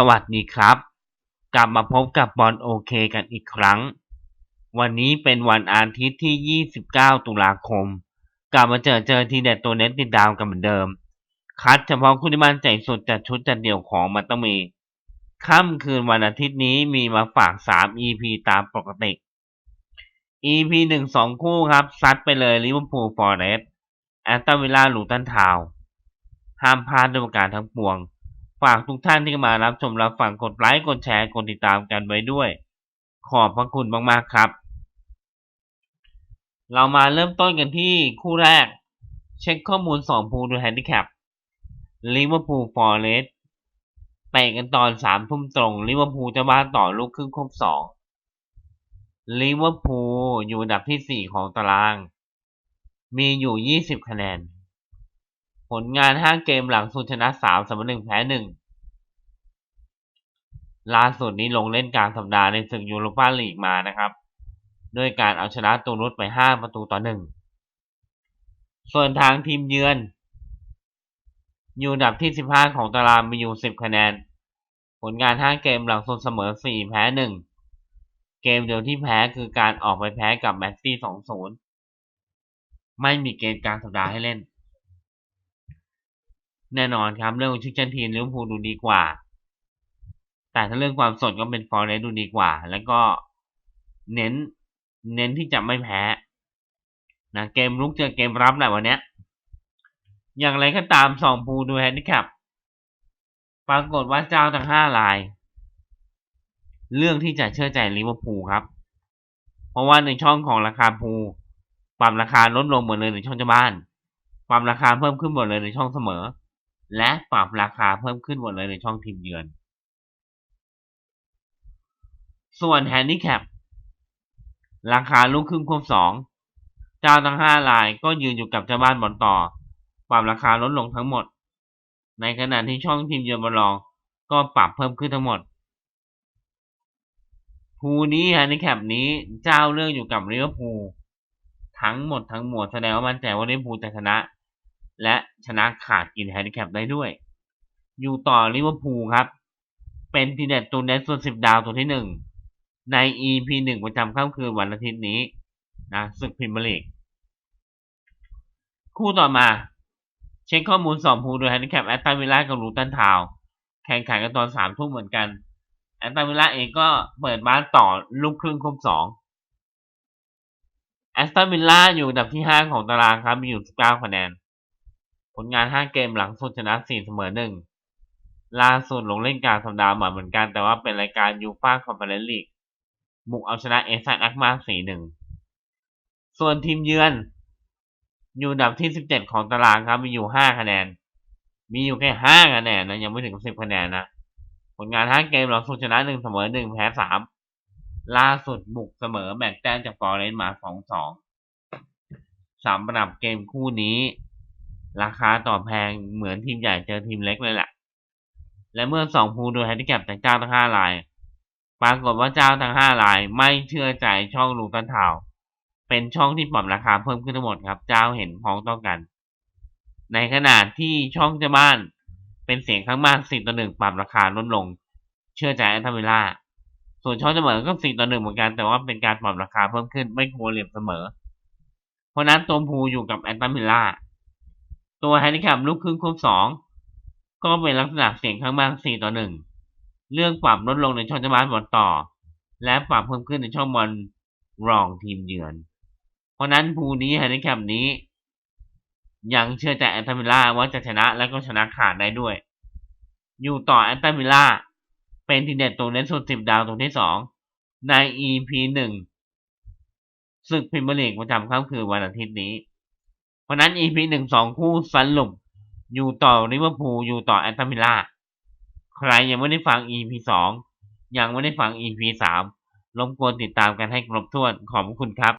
สวัสดีครับ กลับมาพบกับบอลโอเคกันอีกครั้ง วันนี้เป็นวันอาทิตย์ที่ 29 ตุลาคม กลับมาเจอเจอทีเด็ดตัวเน็ตติดดาวกันเหมือนเดิม คัดเฉพาะคุณที่มั่นใจสุดจัดชุดจัดเดี่ยวของมันต้องมี ค่ำคืนวันอาทิตย์นี้มีมาฝาก 3 EP ตามปกติ EP 1 2 คู่ครับ ซัดไปเลยลิเวอร์พูลฟอร์เรสต์แอตตันวิลล่าลูตันทาวห้ามพลาดด้วยประการทั้งปวง ฝากทุกท่านที่มารับชมรับฟังกดไลค์กดแชร์กดติดตามกันไว้ด้วย ขอบพระคุณมากๆครับ เรามาเริ่มต้นกันที่คู่แรก เช็คข้อมูล2ภูดูแฮนดิแคปลิเวอร์พูลฟอร์เรสต์เตะกันตอน3ทุ่มตรงลิเวอร์พูลจะมาต่อลูกครึ่งครบ2ลิเวอร์พูลอยู่อันดับที่4ของตาราง มีอยู่20คะแนน ผลงาน5เกมหลังสุดชนะ3เสมอ1แพ้1ล่าสุดนี้ลงเล่นกลางสัปดาห์ในศึกยูโรปาลีกมานะครับ ด้วยการเอาชนะตูรุสไป5ประตูต่อ1ส่วนทางทีมเยือน อยู่อันดับที่15ของตารางมีอยู่10คะแนน ผลงาน5เกมหลังสุดเสมอ4แพ้1เกมเดียวที่แพ้คือการออกไปแพ้กับแมนซี่2-0ไม่มีเกมกลางสัปดาห์ให้เล่น แน่นอนครับ เรื่องของชุดเชนทีมลิเวอร์พูลดูดีกว่า แต่ถ้าเรื่องความสดก็เป็นฟอร์เรสต์ดูดีกว่า แล้วก็เน้น เน้นที่จะไม่แพ้นะเกมลุกเจอเกมรับแหละวันเนี้ย อย่างไรก็ตามสองภูดูแฮนดิแคปปรากฏว่าเจ้าทั้งห้าราย เรื่องที่จะเชื่อใจลิเวอร์พูลครับ เพราะว่าในช่องของราคาภูปรับราคาลดลงหมดเลยในช่องเจ้าบ้านปรับราคาเพิ่มขึ้นหมดเลยในช่องเสมอ และปรับราคาเพิ่มขึ้นหมดเลยในช่องทีมเยือน ส่วนแฮนดิแคปราคาลูกครึ่งควบสองเจ้าทั้งห้ารายก็ยืนอยู่กับเจ้าบ้านบอลต่อ ปรับราคาลดลงทั้งหมด ในขณะที่ช่องทีมเยือนบอลรองก็ปรับเพิ่มขึ้นทั้งหมดภูนี้แฮนดิแคปนี้เจ้าเลือกอยู่กับลิเวอร์พูลทั้งหมดทั้งมวลแสดงว่ามั่นใจว่าลิเวอร์พูลจะชนะ และชนะขาดกินแฮนดิแคปได้ด้วย อยู่ต่อลิเวอร์พูลครับ เป็นทีเด็ดตัวเน็ตส่วนสิบดาวตัวที่หนึ่งใน EP หนึ่งประจำค่ำคืนวันอาทิตย์นี้นะศึกพรีเมียร์ลีกคู่ต่อมา เช็คข้อมูลสองภูโดยแฮนดิแคปแอตตันวิลล่ากับลูตันทาวน์แข่งขันกันตอนสามทุ่มเหมือนกันแอตตันวิลล่าเองก็เปิดบ้านต่อลูกครึ่งครบสองแอสตันวิลล่าอยู่อันดับที่ 5 ของตารางครับ มีอยู่ 19 คะแนน ผลงาน 5 เกมหลังสุดชนะ 4 เสมอ 1 ล่าสุดลงเล่นกลางสัปดาห์มาเหมือนกันแต่ว่าเป็นรายการยูฟ่าคอนเฟอเรนซ์ลีกบุกเอาชนะเอซันอักมา 4-1 ส่วนทีมเยือน อยู่อันดับที่ 17 ของตารางครับมีอยู่ 5 คะแนน มีอยู่แค่ 5 คะแนนนะยังไม่ถึง 10 คะแนนนะ ผลงาน 5 เกมหลังสุดชนะ 1 เสมอ 1 แพ้ 3 ล่าสุดบุกเสมอแบ่งแต้มจากฟอร์เรสต์มา 2-2สำหรับเกมคู่นี้ ราคาต่อแพงเหมือนทีมใหญ่เจอทีมเล็กเลยแหละและเมื่อสองภูโดยแฮนดิแคปจากเจ้าทั้งห้าราย ปรากฏว่าเจ้าทั้งห้ารายไม่เชื่อใจช่องลูตันทาวเป็นช่องที่ปรับราคาเพิ่มขึ้นทั้งหมดครับ เจ้าเห็นพ้องต้องกัน ในขณะที่ช่องเจ้าบ้านเป็นเสียงข้างมากสิบต่อหนึ่งปรับราคาลดลง เชื่อใจแอนทาเวล่า ส่วนช่องเสมอก็สี่ต่อหนึ่งเหมือนกันแต่ว่าเป็นการปรับราคาเพิ่มขึ้นไม่ควรเหลี่ยมเสมอ เพราะนั้นตัวภูอยู่กับแอนตันมิล่า ตัวแฮนดิแคปลูกครึ่งคูณสองก็เป็นลักษณะเสียงข้างมากสี่ต่อหนึ่งเรื่องปรับลดลงในช่องจะบ้านบอลต่อ และปรับเพิ่มขึ้นในช่องบอลรองทีมเยือน เพราะนั้นภูนี้แฮนดิแคปนี้ ยังเชื่อใจแอนตันมิล่าว่าจะชนะและก็ชนะขาดได้ด้วย อยู่ต่อแอนตันมิล่าเป็นทีเด็ดตัวเน้นสุดสิบดาวตัวที่สองใน EP หนึ่งศึกพรีเมียร์ลีกประจำค่ำคืนวันอาทิตย์นี้ เพราะนั้น EP หนึ่งสองคู่สรุปอยู่ต่อลิเวอร์พูลอยู่ต่อแอนตามิล่าใครยังไม่ได้ฟัง EP สองยังไม่ได้ฟัง EP สามรบกวนติดตามกันให้ครบถ้วนขอบคุณครับ